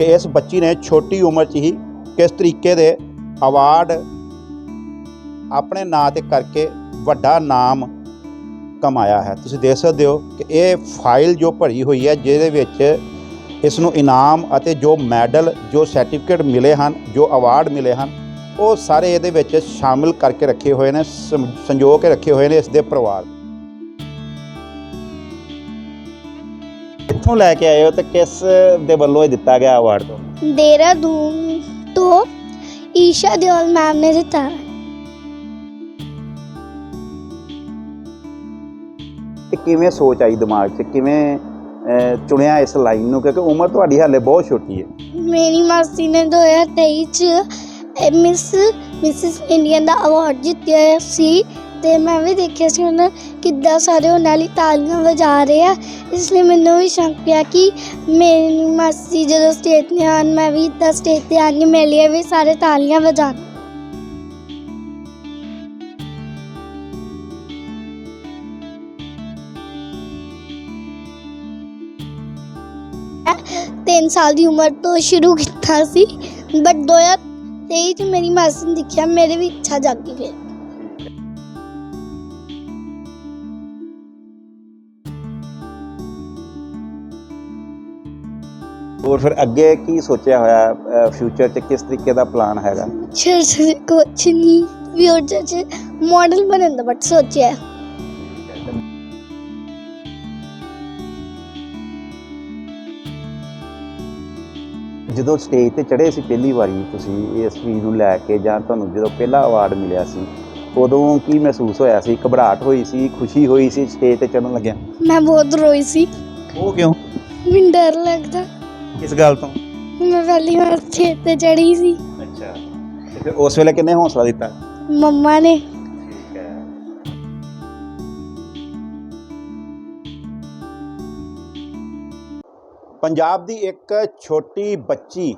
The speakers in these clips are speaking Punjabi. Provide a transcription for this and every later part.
ਇਸ ਬੱਚੀ ਨੇ ਛੋਟੀ ਉਮਰ 'ਚ ਹੀ ਕਿਸ ਤਰੀਕੇ ਦੇ ਅਵਾਰਡ ਆਪਣੇ ਨਾਂ ਤੇ ਕਰਕੇ ਵੱਡਾ ਨਾਮ ਕਮਾਇਆ ਹੈ। ਤੁਸੀਂ ਦੇਖ ਸਕਦੇ ਹੋ ਕਿ ਇਹ ਫਾਈਲ ਜੋ ਭਰੀ ਹੋਈ ਹੈ, ਜਿਹਦੇ ਵਿੱਚ ਇਸ ਨੂੰ ਇਨਾਮ ਅਤੇ ਜੋ ਮੈਡਲ, ਜੋ ਸਰਟੀਫਿਕੇਟ ਮਿਲੇ ਹਨ, ਜੋ ਅਵਾਰਡ ਮਿਲੇ ਹਨ, ਉਹ ਸਾਰੇ ਇਹਦੇ ਵਿੱਚ ਸ਼ਾਮਿਲ ਕਰਕੇ ਰੱਖੇ ਹੋਏ ਨੇ ਸੰਜੋ ਕੇ ਰੱਖੇ ਹੋਏ ਨੇ ਇਸ ਦੇ ਪਰਿਵਾਰ ਕਿੱਥੋਂ ਲੈ ਕੇ ਆਏ ਹੋ ਤੇ ਕਿਸ ਦੇ ਵੱਲੋਂ ਇਹ ਦਿੱਤਾ ਗਿਆ ਅਵਾਰਡ ਤੁਹਾਨੂੰ ਦੇਹਰਾਦੂਨ ਤੋਂ ਈਸ਼ਾ ਦਿਓਲ ਮੈਮ ਨੇ ਦਿੱਤਾ। ਤੇ ਕਿਵੇਂ ਸੋਚ ਆਈ ਦਿਮਾਗ 'ਚ? ਕਿਵੇਂ ਅਹ, ਚੁਣਿਆ ਇਸ ਲਾਈਨ ਨੂੰ? ਕਿਉਂਕਿ ਉਮਰ ਤੁਹਾਡੀ ਹਾਲੇ ਬਹੁਤ ਛੋਟੀ ਹੈ। ਮੇਰੀ ਮਾਸੀ ਨੇ 2023 ਚ ਮਿਸ ਮਿਸਿਸ ਇੰਡੀਆ ਦਾ ਅਵਾਰਡ ਜਿੱਤਿਆ ਸੀ। ਤੇ ਮੈਂ ਵੀ ਦੇਖਿਆ ਸੀ ਉਹਨਾਂ ਕਿੱਦਾਂ ਸਾਰੇ ਉਹਨਾਂ ਲਈ ਤਾਲੀਆਂ ਵਜਾ ਰਹੇ ਆ। ਇਸ ਲਈ ਮੈਨੂੰ ਵੀ ਸ਼ੌਂਕ ਪਿਆ ਕਿ ਮੇਰੀ ਮਾਸੀ ਜਦੋਂ ਸਟੇਜ ਤੇ ਆਉਣ, ਮੈਂ ਵੀ ਇੱਦਾਂ ਸਟੇਜ ਤੇ ਆਣ ਕੇ ਮੇਰੇ ਲਈ ਵੀ ਸਾਰੇ ਤਾਲੀਆਂ ਵਜਾਣ ਤਿੰਨ ਸਾਲ ਦੀ ਉਮਰ ਤੋਂ ਸ਼ੁਰੂ ਕੀਤਾ ਸੀ ਬਟ 2023 ਚ ਮੇਰੀ ਮਾਸੀ ਨੇ ਦੇਖਿਆ, ਮੇਰੇ ਵੀ ਇੱਛਾ ਜਾਗੀ ਫਿਰ। ਹੋਰ ਫਿਰ ਅੱਗੇ ਕੀ ਸੋਚਿਆ ਹੋਇਆ ਫਿਊਚਰ 'ਚ ਕਿਸ ਤਰੀਕੇ ਦਾ ਪਲਾਨ ਹੈਗਾ? ਚਰਚ ਕੁਛ ਨਹੀਂ ਫਿਊਚਰ ਚ ਮਾਡਲ ਬਣਨ ਦਾ ਬਟ ਸੋਚਿਆ। ਜਦੋਂ ਸਟੇਜ ਤੇ ਚੜ੍ਹੇ ਸੀ ਪਹਿਲੀ ਵਾਰੀ ਤੁਸੀਂ ਇਸ ਚੀਜ਼ ਨੂੰ ਲੈ ਕੇ ਜਾਂ ਤੁਹਾਨੂੰ ਜਦੋਂ ਪਹਿਲਾ ਅਵਾਰਡ ਮਿਲਿਆ ਸੀ ਉਦੋਂ ਕੀ ਮਹਿਸੂਸ ਹੋਇਆ ਸੀ? ਘਬਰਾਹਟ ਹੋਈ ਸੀ ਖੁਸ਼ੀ ਹੋਈ ਸੀ ਸਟੇਜ ਤੇ ਚੜ੍ਹਨ ਲੱਗਿਆ? ਮੈਂ ਬਹੁਤ ਰੋਈ ਸੀ। ਉਹ ਕਿਉਂ? ਮੈਨੂੰ ਡਰ ਲੱਗਦਾ। ਕਿਸ ਗੱਲ ਤੋਂ? ਮੈਂ ਪਹਿਲੀ ਵਾਰ ਸਟੇਜ ਤੇ ਚੜੀ ਸੀ। ਅੱਛਾ। ਤੇ ਫਿਰ ਉਸ ਵੇਲੇ ਕਿੰਨੇ ਹੌਸਲਾ ਦਿੱਤਾ? ਮੰਮਾ ਨੇ। ਠੀਕ ਹੈ। ਪੰਜਾਬ ਦੀ ਇੱਕ ਛੋਟੀ ਬੱਚੀ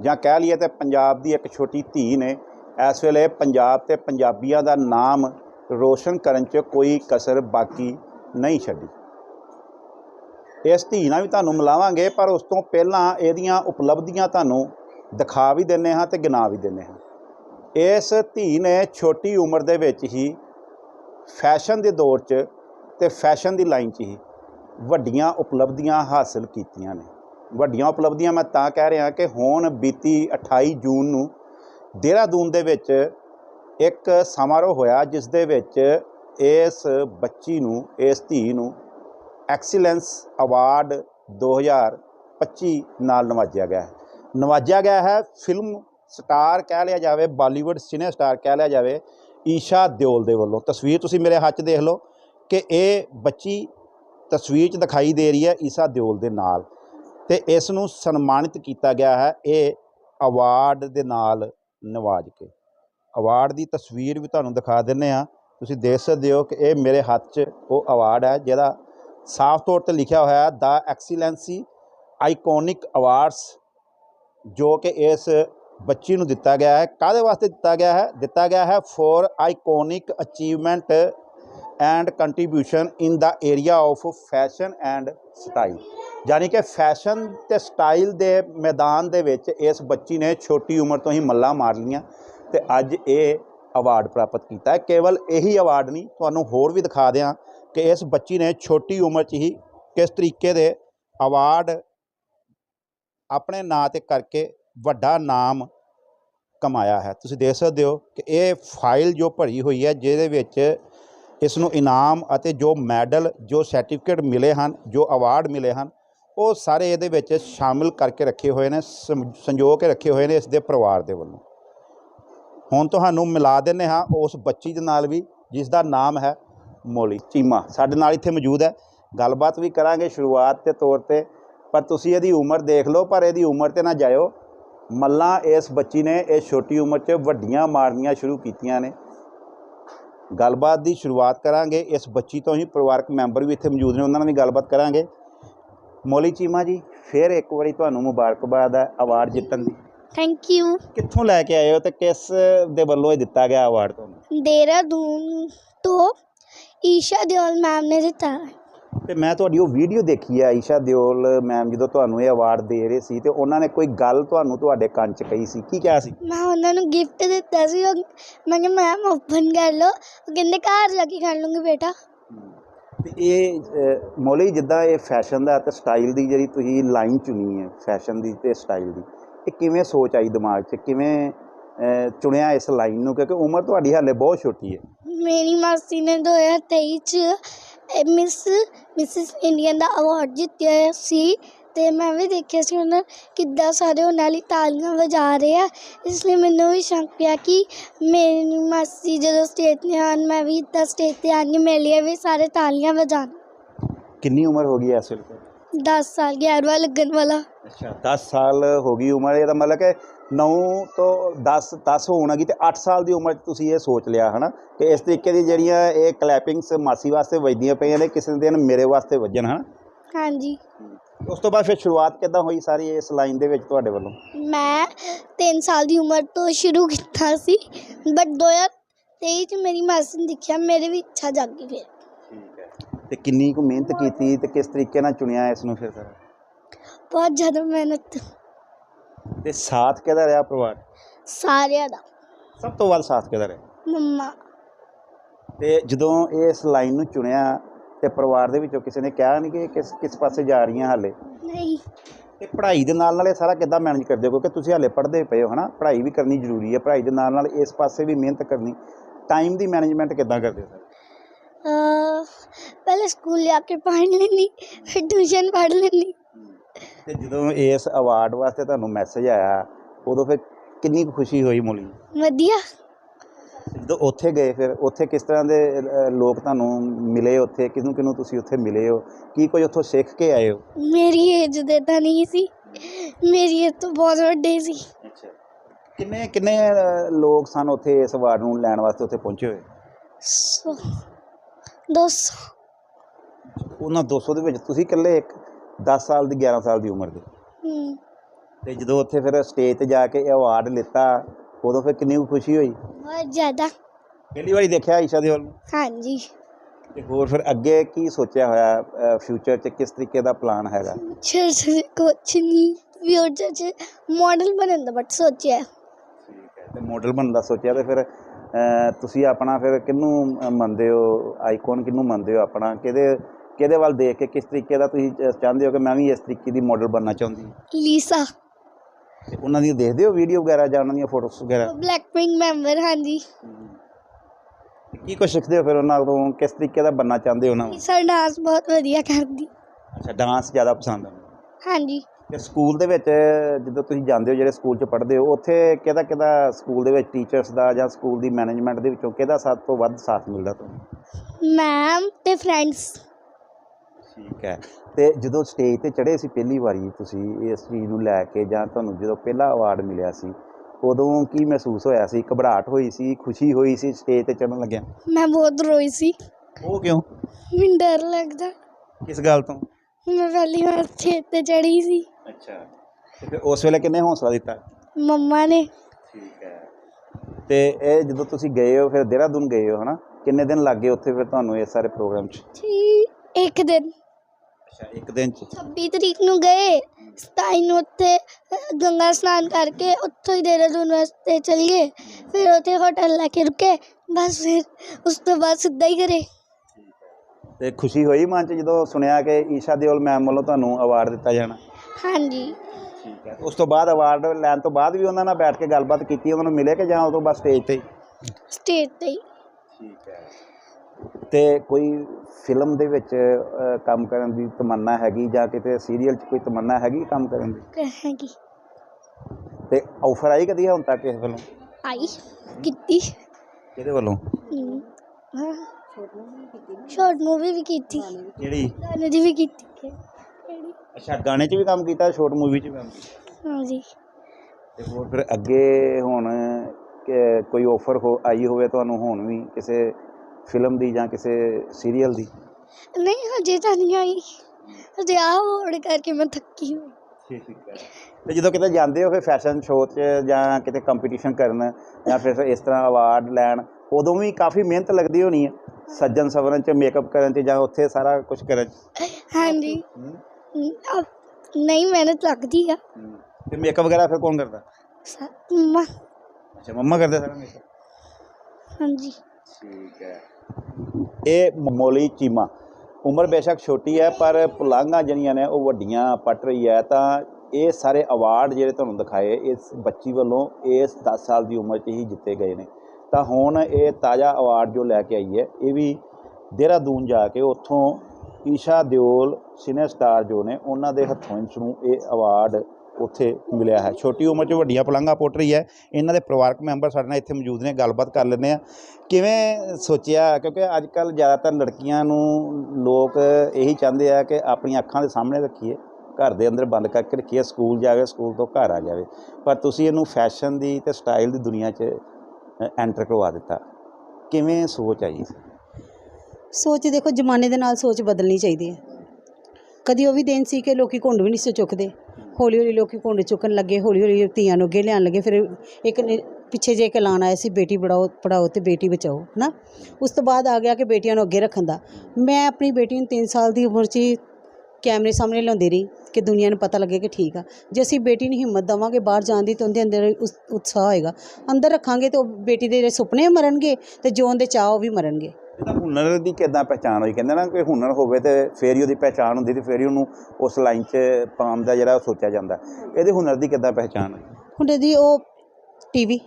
ਜਾਂ ਕਹਿ ਲਈਏ ਤੇ ਪੰਜਾਬ ਦੀ ਇੱਕ ਛੋਟੀ ਧੀ ਨੇ ਇਸ ਵੇਲੇ ਪੰਜਾਬ ਤੇ ਪੰਜਾਬੀਆਂ ਦਾ ਨਾਮ ਰੋਸ਼ਨ ਕਰਨ 'ਚ ਕੋਈ ਕਸਰ ਬਾਕੀ ਨਹੀਂ ਛੱਡੀ। ਇਸ ਧੀ ਨਾਲ ਵੀ ਤੁਹਾਨੂੰ ਮਿਲਾਵਾਂਗੇ, ਪਰ ਉਸ ਤੋਂ ਪਹਿਲਾਂ ਇਹਦੀਆਂ ਉਪਲਬਧੀਆਂ ਤੁਹਾਨੂੰ ਦਿਖਾ ਵੀ ਦਿੰਨੇ ਹਾਂ ਤੇ ਗਿਣਾ ਵੀ ਦਿੰਨੇ ਹਾਂ। ਇਸ ਧੀ ਨੇ ਛੋਟੀ ਉਮਰ ਦੇ ਵਿੱਚ ਹੀ ਫੈਸ਼ਨ ਦੇ ਦੌਰ 'ਚ ਤੇ ਫੈਸ਼ਨ ਦੀ ਲਾਈਨ 'ਚ ਹੀ ਵੱਡੀਆਂ ਉਪਲਬਧੀਆਂ ਹਾਸਲ ਕੀਤੀਆਂ ਨੇ। ਵੱਡੀਆਂ ਉਪਲਬਧੀਆਂ ਮੈਂ ਤਾਂ ਕਹਿ ਰਿਹਾ ਕਿ ਹੁਣ ਬੀਤੀ 28 ਜੂਨ ਨੂੰ ਦੇਹਰਾਦੂਨ ਦੇ ਵਿੱਚ ਇੱਕ ਸਮਾਰੋਹ ਹੋਇਆ, ਜਿਸ ਦੇ ਵਿੱਚ ਇਸ ਬੱਚੀ ਨੂੰ, ਇਸ ਧੀ ਨੂੰ ਐਕਸੀਲੈਂਸ ਅਵਾਰਡ 2025 ਨਾਲ ਨਵਾਜਿਆ ਗਿਆ ਹੈ। ਨਵਾਜਿਆ ਗਿਆ ਹੈ ਫਿਲਮ ਸਟਾਰ ਕਹਿ ਲਿਆ ਜਾਵੇ, ਬਾਲੀਵੁੱਡ ਸਿਨੇ ਸਟਾਰ ਕਹਿ ਲਿਆ ਜਾਵੇ, ਈਸ਼ਾ ਦਿਓਲ ਦੇ ਵੱਲੋਂ। ਤਸਵੀਰ ਤੁਸੀਂ ਮੇਰੇ ਹੱਥ 'ਚ ਦੇਖ ਲਓ ਕਿ ਇਹ ਬੱਚੀ ਤਸਵੀਰ 'ਚ ਦਿਖਾਈ ਦੇ ਰਹੀ ਹੈ ਈਸ਼ਾ ਦਿਓਲ ਦੇ ਨਾਲ। ਤੇ ਇਸ ਨੂੰ ਸਨਮਾਨਿਤ ਕੀਤਾ ਗਿਆ ਹੈ ਇਹ ਅਵਾਰਡ ਦੇ ਨਾਲ ਨਵਾਜ ਕੇ। ਅਵਾਰਡ ਦੀ ਤਸਵੀਰ ਵੀ ਤੁਹਾਨੂੰ ਦਿਖਾ ਦਿੰਨੇ ਆ ਤੁਸੀਂ ਦੇਖ ਸਕਦੇ ਹੋ ਕਿ ਇਹ ਮੇਰੇ ਹੱਥ 'ਚ ਉਹ ਅਵਾਰਡ ਹੈ ਜਿਹਦਾ ਸਾਫ਼ ਤੌਰ ਤੇ ਲਿਖਿਆ ਹੋਇਆ ਹੈ ਦਾ ਐਕਸੀਲੈਂਸੀ ਆਈਕੋਨਿਕ ਅਵਾਰਡਸ ਜੋ ਕਿ ਇਸ ਬੱਚੀ ਨੂੰ ਦਿੱਤਾ ਗਿਆ ਹੈ। ਕਾਹਦੇ ਵਾਸਤੇ ਦਿੱਤਾ ਗਿਆ ਹੈ? ਦਿੱਤਾ ਗਿਆ ਹੈ for iconic achievement and contribution in the area of fashion and style ਯਾਨੀ ਕਿ ਫੈਸ਼ਨ ਤੇ ਸਟਾਈਲ ਦੇ ਮੈਦਾਨ ਦੇ ਵਿੱਚ ਇਸ ਬੱਚੀ ਨੇ ਛੋਟੀ ਉਮਰ ਤੋਂ ਹੀ ਮੱਲਾ ਮਾਰ ਲੀਆਂ ਤੇ ਅੱਜ ਇਹ ਅਵਾਰਡ ਪ੍ਰਾਪਤ ਕੀਤਾ ਹੈ। ਕੇਵਲ ਇਹੀ ਅਵਾਰਡ ਨਹੀਂ, ਤੁਹਾਨੂੰ ਹੋਰ ਵੀ ਦਿਖਾ ਦਿਆਂ ਕਿ ਇਸ ਬੱਚੀ ਨੇ ਛੋਟੀ ਉਮਰ 'ਚ ਹੀ ਕਿਸ ਤਰੀਕੇ ਦੇ ਅਵਾਰਡ ਆਪਣੇ ਨਾਂ ਤੇ ਕਰਕੇ ਵੱਡਾ ਨਾਮ ਕਮਾਇਆ ਹੈ। ਤੁਸੀਂ ਦੇਖ ਸਕਦੇ ਹੋ ਕਿ ਇਹ ਫਾਈਲ ਜੋ ਭਰੀ ਹੋਈ ਹੈ, ਜਿਹਦੇ ਵਿੱਚ ਇਸ ਨੂੰ ਇਨਾਮ ਅਤੇ ਜੋ ਮੈਡਲ, ਜੋ ਸਰਟੀਫਿਕੇਟ ਮਿਲੇ ਹਨ, ਜੋ ਅਵਾਰਡ ਮਿਲੇ ਹਨ, ਉਹ ਸਾਰੇ ਇਹਦੇ ਵਿੱਚ ਸ਼ਾਮਿਲ ਕਰਕੇ ਰੱਖੇ ਹੋਏ ਨੇ ਸੰਜੋ ਕੇ ਰੱਖੇ ਹੋਏ ਨੇ ਇਸ ਦੇ ਪਰਿਵਾਰ ਦੇ ਵੱਲੋਂ। ਹੁਣ ਤੁਹਾਨੂੰ ਮਿਲਾ ਦਿੰਨੇ ਹਾਂ ਉਸ ਬੱਚੀ ਦੇ ਨਾਲ ਵੀ ਜਿਸ ਦਾ ਨਾਮ ਹੈ ਮੋਲੀ ਚੀਮਾ ਸਾਡੇ ਨਾਲ ਇੱਥੇ ਮੌਜੂਦ ਹੈ। ਗੱਲਬਾਤ ਵੀ ਕਰਾਂਗੇ ਸ਼ੁਰੂਆਤ ਦੇ ਤੌਰ ਤੇ। ਪਰ ਤੁਸੀਂ ਇਹਦੀ ਉਮਰ ਦੇਖ ਲਓ ਪਰ ਇਹਦੀ ਉਮਰ ਤੇ ਨਾ ਜਾਇਓ। ਮੱਲਾਂ ਇਸ ਬੱਚੀ ਨੇ ਇਹ ਛੋਟੀ ਉਮਰ 'ਚ ਵੱਡੀਆਂ ਮਾਰਨੀਆਂ ਸ਼ੁਰੂ ਕੀਤੀਆਂ ਨੇ। ਗੱਲਬਾਤ ਦੀ ਸ਼ੁਰੂਆਤ ਕਰਾਂਗੇ। ਇਸ ਬੱਚੀ ਤੋਂ ਹੀ ਪਰਿਵਾਰਕ ਮੈਂਬਰ ਵੀ ਇੱਥੇ ਮੌਜੂਦ ਨੇ ਉਹਨਾਂ ਨਾਲ ਵੀ ਗੱਲਬਾਤ ਕਰਾਂਗੇ। ਮੋਲੀ ਚੀਮਾ ਜੀ ਫਿਰ ਇੱਕ ਵਾਰੀ ਤੁਹਾਨੂੰ ਮੁਬਾਰਕਬਾਦ ਹੈ ਅਵਾਰਡ ਜਿੱਤਣ ਦੀ। ਥੈਂਕ ਯੂ ਕਿੱਥੋਂ ਲੈ ਕੇ ਆਏ ਹੋ ਤੇ ਕਿਸ ਦੇ ਵੱਲੋਂ ਇਹ ਦਿੱਤਾ ਗਿਆ ਅਵਾਰਡ ਤੁਹਾਨੂੰ? ਦੇਹਰਾਦੂਨ ਤੋਂ ਈਸ਼ਾ ਦਿਓਲ ਮੈਮ ਨੇ ਦਿੱਤਾ। ਤੇ ਮੈਂ ਤੁਹਾਡੀ ਉਹ ਵੀਡੀਓ ਦੇਖੀ ਹੈ ਆਇਸ਼ਾ ਦਿਓਲ ਮੈਮ ਜਦੋਂ ਤੁਹਾਨੂੰ ਇਹ ਅਵਾਰਡ ਦੇ ਰਹੇ ਸੀ ਤੇ ਉਹਨਾਂ ਨੇ ਕੋਈ ਗੱਲ ਤੁਹਾਨੂੰ ਤੁਹਾਡੇ ਕੰਨ 'ਚ ਕਹੀ ਸੀ? ਕੀ ਕਿਹਾ ਸੀ? ਮੈਂ ਉਹਨਾਂ ਨੂੰ ਗਿਫਟ ਦਿੱਤਾ ਸੀ ਉਹ ਮੈਂ ਕਿਹਾ ਮੈਮ ਓਪਨ ਕਰ ਲਓ। ਉਹ ਕਹਿੰਦੇ ਘਰ ਜਾ ਕੇ ਕਰ ਲੂੰਗੀ ਬੇਟਾ। ਤੇ ਇਹ ਅ, ਮੌਲੀ ਜਿੱਦਾਂ ਇਹ ਫੈਸ਼ਨ ਦਾ ਤੇ ਸਟਾਈਲ ਦੀ ਜਿਹੜੀ ਤੁਸੀਂ ਲਾਈਨ ਚੁਣੀ ਹੈ ਫੈਸ਼ਨ ਦੀ ਤੇ ਸਟਾਈਲ ਦੀ ਇਹ ਕਿਵੇਂ ਸੋਚ ਆਈ ਦਿਮਾਗ 'ਚ? ਕਿਵੇਂ ਚੁਣਿਆ ਇਸ ਲਾਈਨ ਨੂੰ ਕਿਉਂਕਿ ਉਮਰ ਤੁਹਾਡੀ ਹਾਲੇ ਬਹੁਤ ਛੋਟੀ ਹੈ। ਮੇਰੀ ਮਾਸੀ ਨੇ 2023 ਚ ਮਿਸ ਮਿਸਿਸ ਇੰਡੀਆ ਦਾ ਅਵਾਰਡ ਜਿੱਤਿਆ ਸੀ ਤੇ ਮੈਂ ਵੀ ਦੇਖਿਆ ਸੀ ਉਹਨਾਂ ਕਿੱਦਾਂ ਸਾਰੇ ਉਹਨਾਂ ਲਈ ਤਾਲੀਆਂ ਵਜਾ ਰਹੇ ਆ। ਇਸ ਲਈ ਮੈਨੂੰ ਵੀ ਸ਼ੌਂਕ ਪਿਆ ਕਿ ਮੇਰੀ ਮਾਸੀ ਜਦੋਂ ਸਟੇਜ 'ਤੇ ਆਉਣ ਮੈਂ ਵੀ ਇੱਦਾਂ ਸਟੇਜ 'ਤੇ ਆ ਕੇ ਮੇਰੇ ਲਈ ਵੀ ਸਾਰੇ ਤਾਲੀਆਂ ਵਜਾਣ ਕਿੰਨੀ ਉਮਰ ਹੋ ਗਈ ਹੈ ਇਸ ਵੇਲੇ? 10 ਸਾਲ 11ਵਾਂ ਲੱਗਣ ਵਾਲਾ। ਅੱਛਾ 10 ਸਾਲ ਹੋ ਗਈ ਉਮਰ ਇਹਦਾ ਮਤਲਬ ਕਿ 9 ਤੋਂ 10 10 ਹੋਣ ਲੱਗੀ ਤੇ 8 ਸਾਲ ਦੀ ਉਮਰ 'ਚ ਤੁਸੀਂ ਇਹ ਸੋਚ ਲਿਆ ਹਨਾ? ਕਿ ਇਸ ਤਰੀਕੇ ਦੀ ਜਿਹੜੀਆਂ ਇਹ ਕਲੈਪਿੰਗਸ ਮਾਸੀ ਵਾਸਤੇ ਵੱਜਦੀਆਂ ਪਈਆਂ ਨੇ ਕਿਸੇ ਦਿਨ ਮੇਰੇ ਵਾਸਤੇ ਵੱਜਣ ਹਨਾ? ਹਾਂਜੀ। ਉਸ ਤੋਂ ਬਾਅਦ ਫਿਰ ਸ਼ੁਰੂਆਤ ਕਿੱਦਾਂ ਹੋਈ ਸਾਰੀ ਇਸ ਲਾਈਨ ਦੇ ਵਿੱਚ ਤੁਹਾਡੇ ਵੱਲੋਂ? ਮੈਂ 3 ਸਾਲ ਦੀ ਉਮਰ ਤੋਂ ਸ਼ੁਰੂ ਕੀਤਾ ਸੀ ਬਟ 2023 ਚ ਮੇਰੀ ਮਾਸੀ ਨੇ ਦੇਖਿਆ ਮੇਰੇ ਵੀ ਇੱਛਾ ਜਾਗੀ ਫਿਰ। ਠੀਕ ਹੈ। ਤੇ ਕਿੰਨੀ ਕੁ ਮਿਹਨਤ ਕੀਤੀ ਤੇ ਕਿਸ ਤਰੀਕੇ ਨਾਲ ਚੁਣਿਆ ਇਸ ਨੂੰ ਫਿਰ ਸਾਰਾ? ਬਹੁਤ ਜ਼ਿਆਦਾ ਮਿਹਨਤ। ਤੇ ਸਾਥ ਕਿਹਦਾ ਰਿਹਾ ਪਰਿਵਾਰ? ਸਾਰਿਆਂ ਦਾ। ਸਭ ਤੋਂ ਵੱਧ ਸਾਥ ਕਿਹਦਾ ਰਿਹਾ? ਮੰਮਾ। ਤੇ ਜਦੋਂ ਇਸ ਲਾਈਨ ਨੂੰ ਚੁਣਿਆ ਤੇ ਪਰਿਵਾਰ ਦੇ ਵਿੱਚੋਂ ਕਿਸੇ ਨੇ ਕਿਹਾ ਨਹੀਂ ਕਿ ਇਹ ਕਿਸ ਕਿਸ ਪਾਸੇ ਜਾ ਰਹੀਆਂ ਹਾਲੇ? ਨਹੀਂ। ਤੇ ਪੜ੍ਹਾਈ ਦੇ ਨਾਲ ਨਾਲ ਇਹ ਸਾਰਾ ਕਿੱਦਾਂ ਮੈਨੇਜ ਕਰਦੇ ਹੋ? ਕਿਉਂਕਿ ਤੁਸੀਂ ਹਾਲੇ ਪੜ੍ਹਦੇ ਪਏ ਹੋ ਹਨਾ? ਪੜ੍ਹਾਈ ਵੀ ਕਰਨੀ ਜ਼ਰੂਰੀ ਹੈ ਪੜ੍ਹਾਈ ਦੇ ਨਾਲ ਨਾਲ ਇਸ ਪਾਸੇ ਵੀ ਮਿਹਨਤ ਕਰਨੀ। ਟਾਈਮ ਦੀ ਮੈਨੇਜਮੈਂਟ ਕਿੱਦਾਂ ਕਰਦੇ ਹੋ? ਸਰ ਅਹ, ਪਹਿਲੇ ਸਕੂਲ ਜਾ ਕੇ ਪੜ੍ਹ ਲੈਣੀ ਫਿਰ ਟਿਊਸ਼ਨ ਪੜ੍ਹ ਲੈਣੀ ਤੇ ਜਦੋਂ ਇਸ ਅਵਾਰਡ ਵਾਸਤੇ ਤੁਹਾਨੂੰ ਮੈਸੇਜ ਆਇਆ ਉਦੋਂ ਫਿਰ ਕਿੰਨੀ ਕੁ ਖੁਸ਼ੀ ਹੋਈ ਮੋਲੀ? ਵਧੀਆ। ਜਦੋਂ ਉੱਥੇ ਗਏ ਫਿਰ ਉੱਥੇ ਕਿਸ ਤਰ੍ਹਾਂ ਦੇ ਅ, ਲੋਕ ਤੁਹਾਨੂੰ ਮਿਲੇ ਉੱਥੇ? ਕਿਹਨੂੰ ਕਿਹਨੂੰ ਤੁਸੀਂ ਉੱਥੇ ਮਿਲੇ ਹੋ? ਕੀ ਕੁਝ ਉੱਥੋਂ ਸਿੱਖ ਕੇ ਆਏ ਹੋ? ਮੇਰੀ ਏਜ ਦੇ ਤਾਂ ਨਹੀਂ ਸੀ। ਮੇਰੀ ਏਜ ਤੋਂ ਬਹੁਤ ਵੱਡੇ ਸੀ। ਅੱਛਾ। ਕਿੰਨੇ ਕਿੰਨੇ ਅ, ਲੋਕ ਸਨ ਉੱਥੇ ਇਸ ਅਵਾਰਡ ਨੂੰ ਲੈਣ ਵਾਸਤੇ ਉੱਥੇ ਪਹੁੰਚੇ ਹੋਏ? ਸੋ ਦੋਸਤ ਉਹਨਾਂ 200 ਦੇ ਵਿੱਚ ਤੁਸੀਂ ਇਕੱਲੇ ਇੱਕ 10 ਸਾਲ ਦੀ 11 ਸਾਲ ਦੀ ਉਮਰ ਦੇ। ਹਮ, ਤੇ ਜਦੋਂ ਉੱਥੇ ਫਿਰ ਸਟੇਜ ਤੇ ਜਾ ਕੇ ਅਵਾਰਡ ਲਿੱਤਾ ਉਦੋਂ ਫਿਰ ਕਿੰਨੀ ਕੁ ਖੁਸ਼ੀ ਹੋਈ? ਬਹੁਤ ਜ਼ਿਆਦਾ। ਪਹਿਲੀ ਵਾਰੀ ਦੇਖਿਆ ਆਇਸ਼ਾ ਦੇ ਵੱਲ ਹਾਂਜੀ। ਤੇ ਹੋਰ ਫਿਰ ਅੱਗੇ ਕੀ ਸੋਚਿਆ ਹੋਇਆ ਫਿਊਚਰ 'ਚ ਕਿਸ ਤਰੀਕੇ ਦਾ ਪਲਾਨ ਹੈਗਾ? ਛੇ ਕੁਛ ਨਹੀਂ ਫਿਊਚਰ ਚ ਮਾਡਲ ਬਣਨ ਦਾ ਬਟ ਸੋਚਿਆ। ਹੈ ਤੇ ਮਾਡਲ ਬਣਨ ਦਾ ਸੋਚਿਆ ਤੇ ਫਿਰ ਤੁਸੀਂ ਆਪਣਾ ਫਿਰ ਕਿਹਨੂੰ ਮੰਨਦੇ ਹੋ? ਆਈਕਨ ਕਿਹਨੂੰ ਮੰਨਦੇ ਹੋ ਆਪਣਾ? ਕਿਹਦੇ ਕਿਹਦੇ ਵੱਲ ਦੇਖ ਕੇ ਕਿਸ ਤਰੀਕੇ ਦਾ ਤੁਸੀਂ ਅ, ਚਾਹੁੰਦੇ ਹੋ ਕਿ ਮੈਂ ਵੀ ਇਸ ਤਰੀਕੇ ਦੀ ਮਾਡਲ ਬਣਨਾ ਚਾਹੁੰਦੀ ਹਾਂ? ਲੀਸਾ ਤੇ ਉਹਨਾਂ ਦੀ ਦੇਖਦੇ ਹੋ ਵੀਡੀਓ ਵਗੈਰਾ ਜਾਂ ਉਹਨਾਂ ਦੀਆਂ ਫੋਟੋਸ ਵਗੈਰਾ? ਬਲੈਕਪਿੰਕ ਮੈਂਬਰ ਹਾਂਜੀ। ਤੇ ਕੀ ਕੁਝ ਸਿੱਖਦੇ ਹੋ ਫਿਰ ਉਹਨਾਂ ਤੋਂ? ਕਿਸ ਤਰੀਕੇ ਦਾ ਬਣਨਾ ਚਾਹੁੰਦੇ ਹੋ ਉਹਨਾਂ ਨੂੰ ਲੀਸਾ ਡਾਂਸ ਬਹੁਤ ਵਧੀਆ ਕਰਦੀ। ਅੱਛਾ ਡਾਂਸ ਜ਼ਿਆਦਾ ਪਸੰਦ ਹੈ ਹਾਂਜੀ। ਤੇ ਸਕੂਲ ਦੇ ਵਿੱਚ ਜਦੋਂ ਤੁਸੀਂ ਜਾਂਦੇ ਹੋ ਜਿਹੜੇ ਸਕੂਲ 'ਚ ਪੜ੍ਹਦੇ ਹੋ ਉੱਥੇ ਕਿਹਦਾ ਕਿਹਦਾ ਸਕੂਲ ਦੇ ਵਿੱਚ ਟੀਚਰਸ ਦਾ ਜਾਂ ਸਕੂਲ ਦੀ ਮੈਨੇਜਮੈਂਟ ਦੇ ਵਿੱਚੋਂ ਕਿਹਦਾ ਸਭ ਤੋਂ ਵੱਧ ਸਾਥ ਮਿਲਦਾ ਤੁਹਾਨੂੰ? ਮੈਮ ਤੇ ਫਰੈਂਡਸ ਠੀਕ ਹੈ। ਤੇ ਜਦੋਂ ਸਟੇਜ ਤੇ ਚੜ੍ਹੇ ਸੀ ਪਹਿਲੀ ਵਾਰੀ ਤੁਸੀਂ ਇਸ ਚੀਜ਼ ਨੂੰ ਲੈ ਕੇ ਜਾਂ ਤੁਹਾਨੂੰ ਜਦੋਂ ਪਹਿਲਾ ਅਵਾਰਡ ਮਿਲਿਆ ਸੀ ਉਦੋਂ ਕੀ ਮਹਿਸੂਸ ਹੋਇਆ ਸੀ? ਘਬਰਾਹਟ ਹੋਈ ਸੀ? ਖੁਸ਼ੀ ਹੋਈ ਸੀ ਸਟੇਜ ਤੇ ਚੜ੍ਹਨ ਲੱਗਿਆ? ਮੈਂ ਬਹੁਤ ਰੋਈ ਸੀ। ਉਹ ਕਿਉਂ? ਮੈਨੂੰ ਡਰ ਲੱਗਦਾ। ਕਿਸ ਗੱਲ ਤੋਂ? ਮੈਂ ਪਹਿਲੀ ਵਾਰ ਛੇਤ ਤੇ ਚੜੀ ਸੀ। ਅੱਛਾ। ਤੇ ਫਿਰ ਉਸ ਵੇਲੇ ਕਿੰਨੇ ਹੌਸਲਾ ਦਿੱਤਾ? ਮੰਮਾ ਨੇ। ਠੀਕ ਹੈ। ਤੇ ਇਹ ਜਦੋਂ ਤੁਸੀਂ ਗਏ ਹੋ ਫਿਰ ਦੇਹਰਾਦੂਨ ਗਏ ਹੋ ਹਨਾ? ਕਿੰਨੇ ਦਿਨ ਲੱਗ ਉੱਥੇ ਫਿਰ ਤੁਹਾਨੂੰ ਇਹ ਸਾਰੇ ਪ੍ਰੋਗਰਾਮ 'ਚ? ਜੀ ਇੱਕ ਦਿਨ। ਅੱਛਾ ਇੱਕ ਦਿਨ 'ਚ? 26 ਤਰੀਕ ਨੂੰ ਗਏ 27 ਨੂੰ ਉੱਥੇ ਗੰਗਾ ਇਸ਼ਨਾਨ ਕਰਕੇ ਉੱਥੋਂ ਹੀ ਦੇਹਰਾਦੂਨ ਵਾਸਤੇ ਚੱਲ ਗਏ। ਫਿਰ ਉੱਥੇ ਹੋਟਲ ਲੈ ਕੇ ਰੁਕੇ ਬਸ ਫਿਰ ਉਸ ਤੋਂ ਬਾਅਦ ਸਿੱਧਾ ਹੀ ਘਰੇ। ਤੇ ਖੁਸ਼ੀ ਹੋਈ ਮਨ 'ਚ ਜਦੋਂ ਸੁਣਿਆ ਕਿ ਈਸ਼ਾ ਦਿਓਲ ਮੈਮ ਵੱਲੋਂ ਤੁਹਾਨੂੰ ਅਵਾਰਡ ਦਿੱਤਾ ਜਾਣਾ? ਹਾਂਜੀ। ਠੀਕ ਹੈ ਉਸ ਤੋਂ ਬਾਅਦ ਅਵਾਰਡ ਲੈਣ ਤੋਂ ਬਾਅਦ ਵੀ ਉਹਨਾਂ ਨਾਲ ਬੈਠ ਕੇ ਗੱਲਬਾਤ ਕੀਤੀ ਉਹਨਾਂ ਨੂੰ ਮਿਲੇ ਕਿ ਜਾਂ ਉਦੋਂ ਬਸ ਸਟੇਜ ਤੇ ਹੀ? ਸਟੇਜ ਤੇ ਹੀ। ਠੀਕ ਹੈ। ਤੇ ਕੋਈ ਫਿਲਮ ਦੇ ਵਿੱਚ ਕੰਮ ਕਰਨ ਦੀ ਤਮੰਨਾ ਹੈਗੀ ਜਾਂ ਕਿਤੇ ਸੀਰੀਅਲ 'ਚ ਕੋਈ ਤਮੰਨਾ ਹੈਗੀ ਕੰਮ ਕਰਨ ਦੀ? ਕਹਾਂਗੀ ਤੇ ਆਫਰ ਆਈ ਕਦੀ ਹੁਣ ਤੱਕ ਇਸ ਵੱਲੋਂ? ਆਈ ਕੀਤੀ। ਕਿਹਦੇ ਵੱਲੋਂ? ਹਮ, ਹਾਂ। ਸ਼ਾਰਟ ਮੂਵੀ ਵੀ ਕੀਤੀ ਜਿਹੜੀ ਗਾਣੇ ਦੀ ਵੀ ਕੀਤੀ। ਕਿਹੜੀ? ਅੱਛਾ ਗਾਣੇ 'ਚ ਵੀ ਕੰਮ ਕੀਤਾ ਸ਼ਾਰਟ ਮੂਵੀ 'ਚ ਵੀ ਕੰਮ ਕੀਤਾ? ਹਾਂਜੀ। ਤੇ ਹੋਰ ਫਿਰ ਅੱਗੇ ਹੁਣ ਕਿ ਕੋਈ ਆਫਰ ਹੋ ਆਈ ਹੋਵੇ ਤੁਹਾਨੂੰ ਹੁਣ ਵੀ ਕਿਸੇ ਫਿਲਮ ਦੀ ਜਾਂ ਕਿਸੇ ਸੀਰੀਅਲ ਦੀ? ਨਹੀਂ ਹਜੇ ਤਾਂ ਨਹੀਂ ਆਈ। ਹਜੇ ਆਹ ਹੋੜ ਕਰਕੇ ਮੈਂ ਥੱਕੀ ਹੋਈ। ਤੇ ਜਦੋਂ ਕਿਤੇ ਜਾਂਦੇ ਹੋ ਫਿਰ ਫੈਸ਼ਨ ਸ਼ੋਅ 'ਚ ਜਾਂ ਕਿਤੇ ਕੰਪੀਟੀਸ਼ਨ ਕਰਨ ਜਾਂ ਫਿਰ ਇਸ ਤਰ੍ਹਾਂ ਅਵਾਰਡ ਲੈਣ ਉਦੋਂ ਵੀ ਕਾਫੀ ਮਿਹਨਤ ਲੱਗਦੀ ਹੋਣੀ ਹੈ? ਸੱਜਣ ਸਵਰਨ 'ਚ ਮੇਕਅਪ ਕਰਨ 'ਚ ਜਾਂ ਉੱਥੇ ਸਾਰਾ ਕੁਝ ਕਰਨ 'ਚ? ਹਾਂਜੀ। ਨਹੀਂ ਮਿਹਨਤ ਲੱਗਦੀ ਆ। ਤੇ ਮੇਕਅਪ ਵਗੈਰਾ ਫਿਰ ਕੌਣ ਕਰਦਾ? ਮੰਮਾ। ਅੱਛਾ ਮੰਮਾ ਕਰਦੇ ਸਾਰਾ ਮੇਕਅਪ ਹਾਂਜੀ। ਠੀਕ ਹੈ। ਇਹ ਮੋਲੀ ਚੀਮਾ। ਉਮਰ ਬੇਸ਼ੱਕ ਛੋਟੀ ਹੈ, ਪਰ ਪੁਲਾਂਘਾਂ ਜਿਹੜੀਆਂ ਨੇ ਉਹ ਵੱਡੀਆਂ ਪੱਟ ਰਹੀ ਹੈ। ਤਾਂ ਇਹ ਸਾਰੇ ਅਵਾਰਡ ਜਿਹੜੇ ਤੁਹਾਨੂੰ ਦਿਖਾਏ, ਇਸ ਬੱਚੀ ਵੱਲੋਂ ਇਸ 10 ਸਾਲ ਦੀ ਉਮਰ 'ਚ ਹੀ ਜਿੱਤੇ ਗਏ ਨੇ। ਤਾਂ ਹੁਣ ਇਹ ਤਾਜ਼ਾ ਅਵਾਰਡ ਜੋ ਲੈ ਕੇ ਆਈ ਹੈ, ਇਹ ਵੀ ਦੇਹਰਾਦੂਨ ਜਾ ਕੇ ਉੱਥੋਂ ਈਸ਼ਾ ਦਿਓਲ ਸਿਨੇ ਸਟਾਰ ਜੋ ਨੇ, ਉਹਨਾਂ ਦੇ ਹੱਥੋਂ ਇਸ ਨੂੰ ਇਹ ਅਵਾਰਡ ਉੱਥੇ ਮਿਲਿਆ ਹੈ। ਛੋਟੀ ਉਮਰ 'ਚ ਵੱਡੀਆਂ ਪਲੰਘਾਂ ਪੁੱਟ ਰਹੀ ਹੈ। ਇਹਨਾਂ ਦੇ ਪਰਿਵਾਰਕ ਮੈਂਬਰ ਸਾਡੇ ਨਾਲ ਇੱਥੇ ਮੌਜੂਦ ਨੇ, ਗੱਲਬਾਤ ਕਰ ਲੈਂਦੇ ਆ ਕਿਵੇਂ ਸੋਚਿਆ? ਕਿਉਂਕਿ ਅੱਜ ਕੱਲ ਜ਼ਿਆਦਾਤਰ ਲੜਕੀਆਂ ਨੂੰ ਲੋਕ ਇਹੀ ਚਾਹੁੰਦੇ ਆ ਕਿ ਆਪਣੀਆਂ ਅੱਖਾਂ ਦੇ ਸਾਹਮਣੇ ਰੱਖੀਏ, ਘਰ ਦੇ ਅੰਦਰ ਬੰਦ ਕਰਕੇ ਰੱਖੀਏ, ਸਕੂਲ ਜਾਵੇ, ਸਕੂਲ ਤੋਂ ਘਰ ਆ ਜਾਵੇ। ਪਰ ਤੁਸੀਂ ਇਹਨੂੰ ਫੈਸ਼ਨ ਦੀ ਤੇ ਸਟਾਈਲ ਦੀ ਦੁਨੀਆ 'ਚ ਐਂਟਰ ਕਰਵਾ ਦਿੱਤਾ। ਕਿਵੇਂ ਸੋਚ ਆਈ? ਸੋਚ ਦੇਖੋ, ਜ਼ਮਾਨੇ ਦੇ ਨਾਲ ਸੋਚ ਬਦਲਣੀ ਚਾਹੀਦੀ ਹੈ। ਕਦੀ ਉਹ ਵੀ ਦਿਨ ਸੀ ਕਿ ਲੋਕੀ ਘੁੰਡ ਵੀ ਨਹੀਂ ਸੀ ਚੁੱਕਦੇ। ਹੌਲੀ ਹੌਲੀ ਲੋਕੀ ਘੁੰਡ ਚੁੱਕਣ ਲੱਗੇ ਹੌਲੀ ਹੌਲੀ ਧੀਆਂ ਨੂੰ ਅੱਗੇ ਲਿਆਉਣ ਲੱਗੇ, ਫਿਰ ਇੱਕ ਨੇ- ਪਿੱਛੇ ਜੇ ਇੱਕ ਐਲਾਨ ਆਇਆ ਸੀ, ਬੇਟੀ ਪੜਾਓ ਪੜਾਓ ਤੇ ਬੇਟੀ ਬਚਾਓ, ਹਨਾ? ਉਸ ਤੋਂ ਬਾਅਦ ਆ ਗਿਆ ਕਿ ਬੇਟੀਆਂ ਨੂੰ ਅੱਗੇ ਰੱਖਣ ਦਾ। ਮੈਂ ਆਪਣੀ ਬੇਟੀ ਨੂੰ 3 ਸਾਲ ਦੀ ਉਮਰ 'ਚ ਹੀ ਕੈਮਰੇ ਸਾਹਮਣੇ ਲਿਆਉਂਦੀ ਰਹੀ ਕਿ ਦੁਨੀਆ ਨੂੰ ਪਤਾ ਲੱਗੇ ਕਿ ਠੀਕ ਆ। ਜੇ ਅਸੀਂ ਬੇਟੀ ਨੂੰ ਹਿੰਮਤ ਦੇਵਾਂਗੇ ਬਾਹਰ ਜਾਣ ਦੀ ਤਾਂ ਉਹਦੇ ਅੰਦਰ ਉਸ, ਉਤਸ਼ਾਹ ਹੋਏਗਾ। ਅੰਦਰ ਰੱਖਾਂਗੇ ਤਾਂ ਉਹ ਬੇਟੀ ਦੇ ਜਿਹੜੇ ਸੁਪਨੇ ਮਰਨਗੇ ਤੇ ਜੋ ਉਹਦੇ ਚਾਹ ਉਹ ਵੀ ਮਰਨਗੇ। ਇਹਦਾ ਹੁਨਰ ਦੀ ਕਿੱਦਾਂ ਪਹਿਚਾਣ ਹੋਈ? ਕਹਿੰਦੇ ਨਾ ਕਿ ਹੁਨਰ ਹੋਵੇ ਤੇ ਫੇਰ ਹੀ ਉਹਦੀ ਪਹਿਚਾਣ ਹੁੰਦੀ ਤੇ ਫੇਰ ਹੀ ਉਹਨੂੰ ਉਸ ਲਾਈਨ 'ਚ ਪਾਉਣ ਦਾ ਜਿਹੜਾ ਉਹ ਸੋਚਿਆ ਜਾਂਦਾ। ਇਹਦੇ ਹੁਨਰ ਦੀ ਕਿੱਦਾਂ ਪਹਿਚਾਣ ਹੋਈ? ਹੁਣ ਇਹਦੀ ਉਹ ਟੀਵੀ,